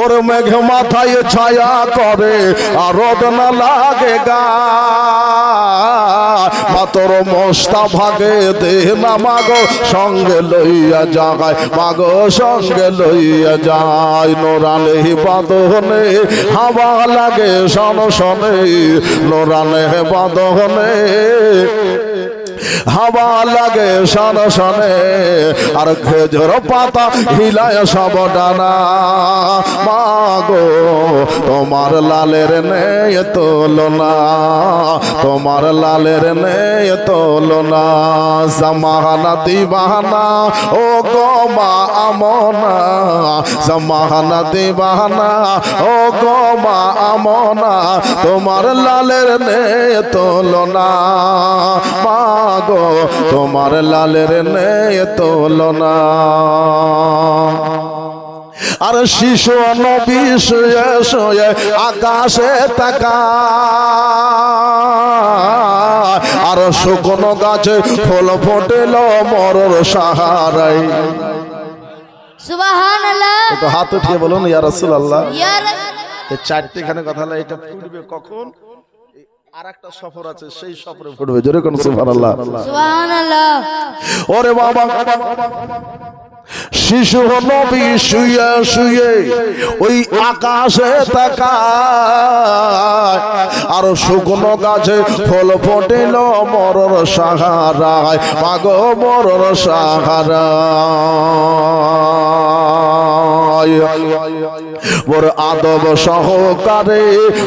ওর মেঘ মাথায় ছায়া করে আর না লাগে গা। মাতর মস্তা ভাগে দে না মাগো, সঙ্গে লইয়া যায় মাগো, সঙ্গে লইয়া যায়। নোরালে বাঁধনে হাওয়া লাগে সন সনে নোরালে বাঁধনে হাওয়া লাগে সন সনে আর খেজুর পাতা হিলায় সব ডানা। মাগো তোমার লালের নেই তোলনা, তোমার লালের নেই তোলনা। জামাহানা দিবানা ও গো মা আমনা। জামাহানা দিবানা ও গো মা আমনা, তোমার লালের নেই তোলনা। মাগো তোমার লালের নেই তোলনা আর শিশু নবী শুয়ে শুয়ে আকাশে তাকা আর শুকনো গাছে ফুল ফুটেল মরর সাহারাই হাত উঠিয়ে বলুন ইয়া রাসূল আল্লাহ ইয়া রাসূল এই চারটে খানে কথা এটা ফুটবে কখন? আর একটা সফর আছে সেই সফরে ফুটবে জোরে কোন সুবহানাল্লাহ সুবাহান ওরে বাবা শিশু নবী শুয়ে শুয়ে ওই আকাশে তাকায় আর শুকনো গাছে ফল ফটিল মরর সাহারায় পাগ মরর সাহারায় মোর আদব সহকারে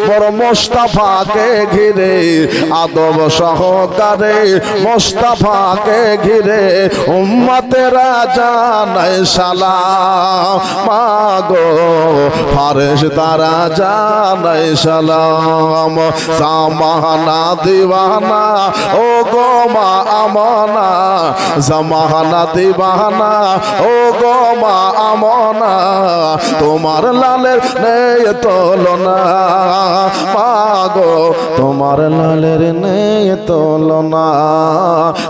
মোর মোস্তাফাকে ঘিরে। আদব সহকারে, মোস্তাফাকে ঘিরে উম্মতেরা জানাই সালাম। মাগো ফারেশ তারা জানাই সালাম। সামাহানা দিওয়ানা ও গো মা আমানা। জামাহানা দিবানা ও গো মা আমনা। তোমার লালের নেই তোলনা। মাগো তোমার লালের নেই তোলনা।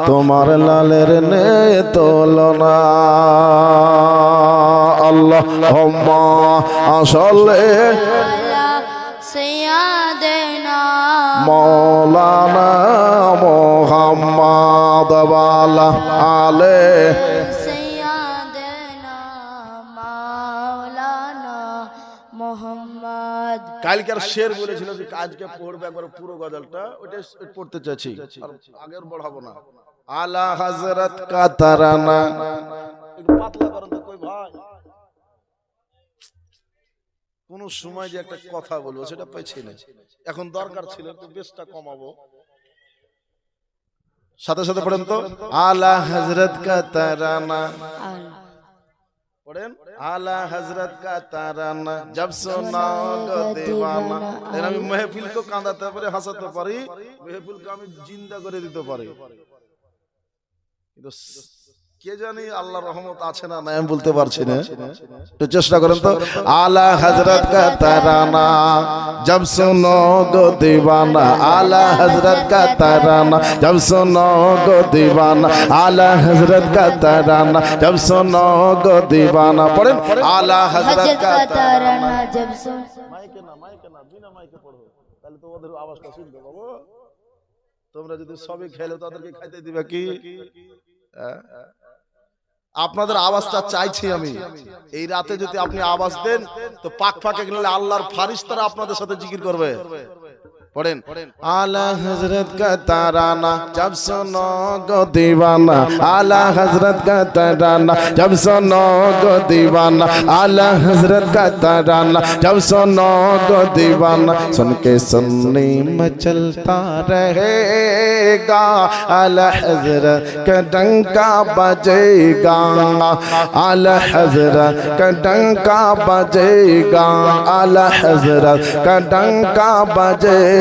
তোমার লালের নেই তোলনা। আল্লাহ হম্মা আসলে মৌলানা মোহাম্মদ আলে মুহাম্মদ কালকের শের বলেছিল যে আজকে পড়বে একবার পুরো গজলটা ওটা পড়তে চাচ্ছি আগের না। আলা হযরত কা তারানা একটু পাতলা করেন তো কই ভাই। কোন সময় যে একটা কথা বলব সেটা পাইছি না। এখন দরকার ছিল একটু বেশটা কমাবো। সাথে সাথে পড়েন তো। আলা হযরত কা তারানা আল্লাহ। পড়েন আলা হযরত কা তারানা জব দিওয়ানা। এর আমি মেহফিল কো কাঁদাতে পারি হাসাতে পারি। মেহফিল কে আমি জিন্দা করে দিতে পারি। কিন্তু কে জানি আল্লাহ রহমত আছে না নাই আমি বলতে পারছি না। একটু চেষ্টা করেন তো। আলা হজরত কা তারানা। জব সুনো গো আলা হজরত কা তারানা। জব সুনো গো আলা হজরত কা তারানা। জব সুনো গো পড়েন। আলা হজরত কা তারানা। জব সুনো মাইকে না মাইকে না বিনা মাইকে পড়ো। তাহলে তো ওদের আওয়াজটা শুনবে তোমরা যদি সবই খেলো তাদেরকে খাইতে দিবা কি? হ্যাঁ। আপনাদের আওয়াজটা চাইছি আমি। এই রাতে যদি আপনি আওয়াজ দেন তো পাক ফাঁকে গেলে আল্লাহর ফারিস্তারা আপনাদের সাথে জিকির করবে। پڑھیں آلہ حضرت کا ترانہ جب سنو گو دیوانہ آلہ حضرت کا ترانہ جب سنو گو دیوانہ آلہ حضرت کا ترانہ جب سنو گو دیوانہ سن کے سننے مچلتا رہے گا آلہ حضرت کا ڈنکا بجے گا آلہ حضرت کا ڈنکا بجے گا آلہ حضرت کا ڈنکا بجے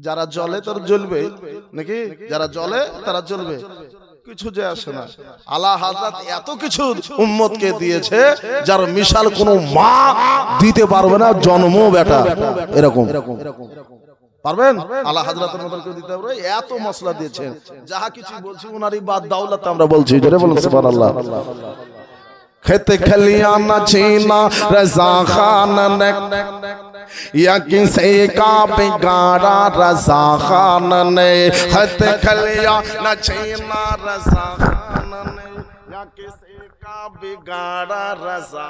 যারা জলে তার জ্বলবে। নাকি? যারা জলে তারা জ্বলবে। কিছু যে আসে না। আলা হাজরাত এত কিছু উম্মত কে দিয়েছে যার মিশাল কোনো মা দিতে পারবে না জন্ম বেটা এরকম। খেতে খেলিয়া না চিনা রেজা খান یا کسے کا بگارا رضا خان نے ہت کھلیا نہ چھینا رضا خان بگاڑا رضا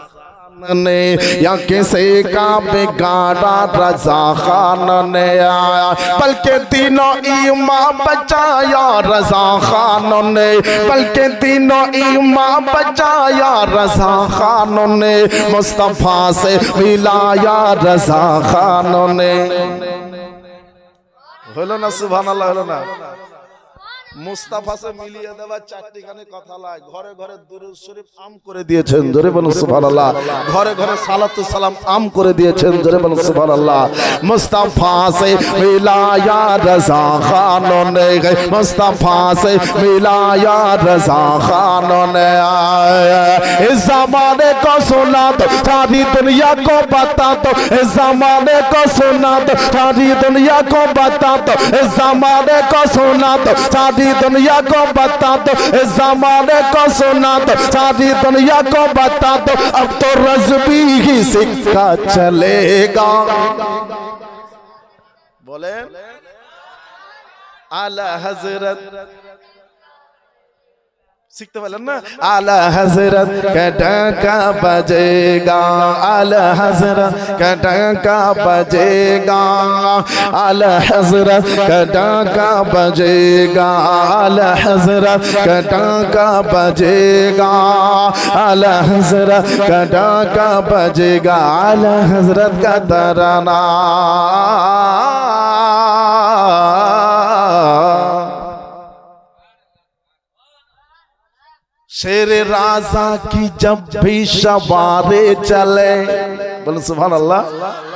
یا کسی کا بگاڑا رضا خان نے آیا۔ بلکہ دینوں ایمان بچایا رضا خان نے بلکہ دینوں ایمان بچایا رضا خان نے مصطفیٰ سے ملایا رضا خان نے نا، سبحان اللہ نا۔ না মুস্তাফা সে মিলিয়ে দেওয়া চারটি গানে কথা লাই ঘরে ঘরে দুরুদ শরীফ আম করে দিয়েছেন জোরে বলুন সুবহানাল্লাহ ঘরে ঘরে সালাতু সালাম আম করে দিয়েছেন জোরে বলুন সুবহানাল্লাহ মুস্তাফা সে মিলায়া রজা খানো ने मुस्तफा से मिलाया रजा खानों ने इस जमाने को सुना तो सारी दुनिया को बता तो इस जमाने को सुना तो सारी दुनिया को बता तो इस जमाने को सुना तो सारी ساری دنیا کو بتا دو اس زمانے کو سنا دو ساری دنیا کو بتا دو اب تو رزبی ہی سکھا چلے گا بولے اعلی حضرت سیکھتے والا نا؟ آلہ حضرت کا ڈنکا بجے گا آلہ حضرت کا ڈنکا بجے گا آلہ حضرت کا ڈنکا بجے گا آلہ حضرت کا ڈنکا بجے گا آلہ حضرت کا ڈنکا بجے گا آلہ حضرت کا ترانہ۔ शेर राजा की जब भी सवारे चले बोलो सुभान अल्लाह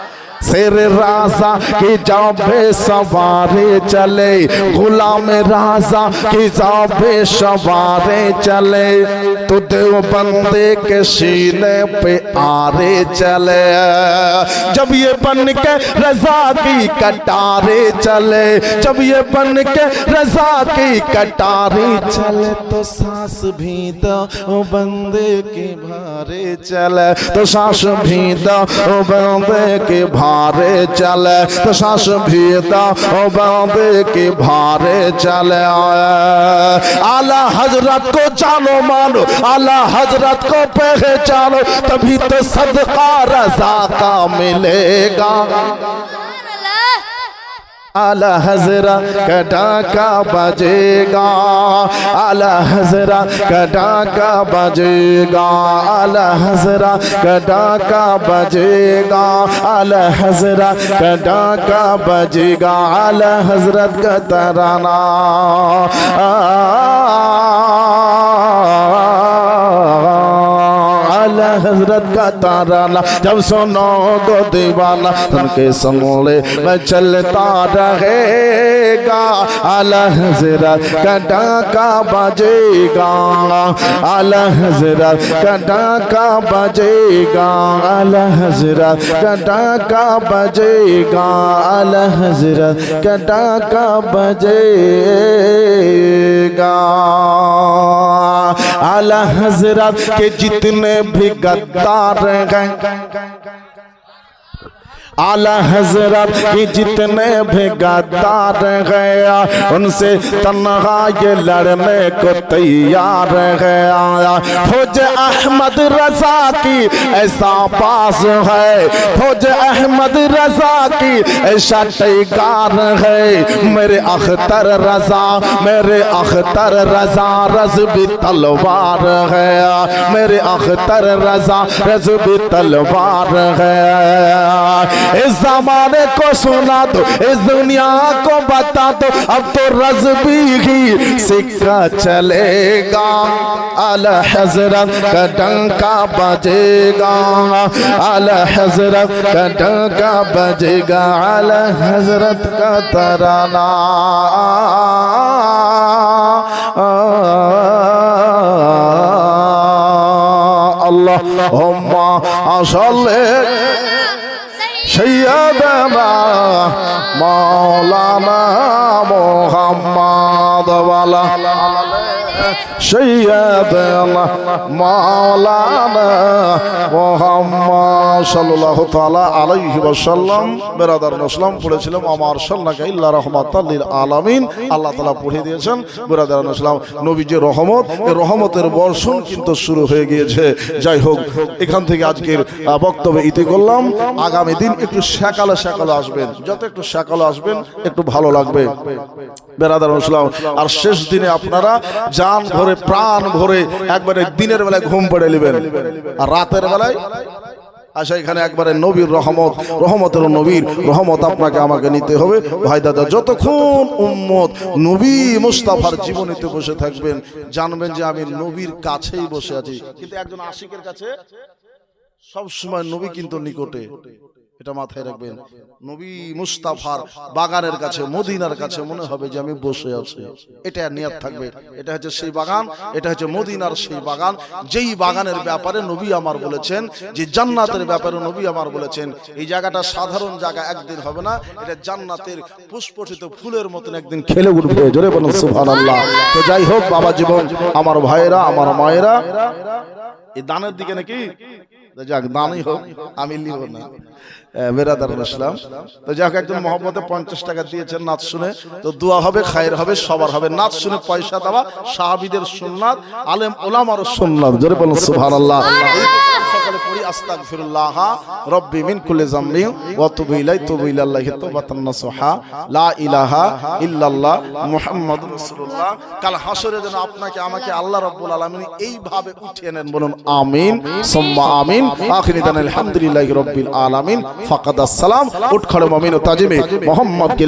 سر رازا کی جاؤں بے سوارے چلے۔ غلام رازا کی جاؤں بے سوارے چلے۔ تو دیو بندے کے شینے پہ آرے چلے۔ جب یہ بن کے رضا کی کٹارے چلے۔ جب یہ بن کے رضا کی کٹارے چلے۔ تو ساس بھی دو بندے کے بھارے چلے۔ تو ساس بھی دو بندے کے بھارے भारे चले तो सांस भी दो ओ बंदे के भारे चले आला हजरत को जानो मानो आला हजरत को पहचानो तभी तो सदका रजा का मिलेगा आला हजरा कटाका बजेगा आला हजरा कटाका बजेगा आला हजरा कटाका बजेगा आला हजरा कटाका बजेगा आला हजरत का तराना حضرت کا تارالا جب سنو گو دیوالا ان کے سمولے میں چلتا رہے گا۔ اعلی حضرت کا ڈاکہ بجے گا۔ اعلی حضرت کا ڈاکہ بجے گا۔ اعلی حضرت کا ڈاکہ بجے گا۔ اعلی حضرت کا ڈاکہ بجے گا۔ اللہ حضرت کے جتنے بھی گدار ہیں آلہ حضرت کی جتنے بھی گدار گیا ان سے تنہا یہ لڑنے کو تیار گیا فوج احمد رضا کی ایسا پاس ہے۔ فوج احمد رضا کی ایسا تیگار ہے۔ میرے اختر رضا، میرے اختر رضا رز بھی تلوار گیا میرے اختر رضا رز بھی تلوار گیا اس زمانے کو سنا دو، اس دنیا کو بتا دو، اب تو رز بھی سکھا چلے گا۔ الحضرت کا ڈنکا بجے گا۔ الحضرت کا ڈنکا بجے گا۔ الحضرت کا ترانہ۔ اللهم صل মৌলানা মোহাম্মদ সৈয়দ পড়েছিলাম দিয়েছেন রহমত রহমতের বর্ষণ শুরু হয়ে গিয়েছে। যাই হোক, এখান থেকে আজকের বক্তব্য ইতি করলাম। আগামী দিন একটু সকালে সকালে আসবেন। যত একটু সকালে আসবেন, একটু ভালো লাগবে। বেরাদার নসলাম আর শেষ দিনে আপনারা যান ধরে প্রাণ ভরে একবারে দিনের বেলায় ঘুম পড়ে নেবেন। আর রাতের বেলায় আচ্ছা এখানে একবারে নবীর রহমত, রহমতের নবীর রহমত আপনাকে আমাকে নিতে হবে। ভাই দাদা, যতক্ষণ উম্মত নবী মুস্তাফার জীবনীতে বসে থাকবেন, জানবেন যে আমি নবীর কাছেই বসে আছি। কিন্তু একজন আশিকের কাছে সব সময় নবী কিন্তু নিকটে। এটা মাথায় রাখবেন। নবী মুস্তাফার বাগানের কাছে মদিনার কাছে মনে হবে যে আমি বসে আছি। এটা নিয়াত থাকবে। এটা হচ্ছে সেই বাগান এটা হচ্ছে মদিনার সেই বাগান। যেই বাগানের ব্যাপারে নবী আমার বলেছেন যে জান্নাতের ব্যাপারে নবী আমার বলেছেন এই জায়গাটা সাধারণ জায়গা একদিন হবে না এটা জান্নাতের পুষ্পঠিত ফুলের মতন একদিন খেলে উঠবে। জোরে বলুন সুবহানাল্লাহ। তো যাই হোক বাবা জীবন আমার ভাইয়েরা আমার মায়েরা এই দানের দিকে নাকি? যাক দানই হোক, আমি তো যাক, একজন পঞ্চাশ টাকা দিয়েছেন নাচ শুনে। তো দোয়া হবে, খায়ের হবে, সবার হবে। নাচ শুনে পয়সা আলেম ওলামারও সুন্নাত। জোরে বলুন সুবহানাল্লাহ। পড়ি, আস্তাগফিরুল্লাহ রব্বি মিন কুল্লি যামবি ওয়া তুবু ইলাই তুবু ইলাল্লাহি তাওবাতান লা ইলাহা ইল্লাল্লাহ মুহাম্মাদুর রাসূলুল্লাহ। কাল হাসরে যেন আপনাকে, আমাকে আল্লাহ রাব্বুল আলামিন এইভাবে উঠিয়ে নেন বলুন, আমিন, সুম্মা আমিন, আখিরি দান আলহামদুলিল্লাহি রাব্বিল আলামিন। ফাকাদ আসসালাম মুমিন ও তাজিমে, মোহাম্মদ কে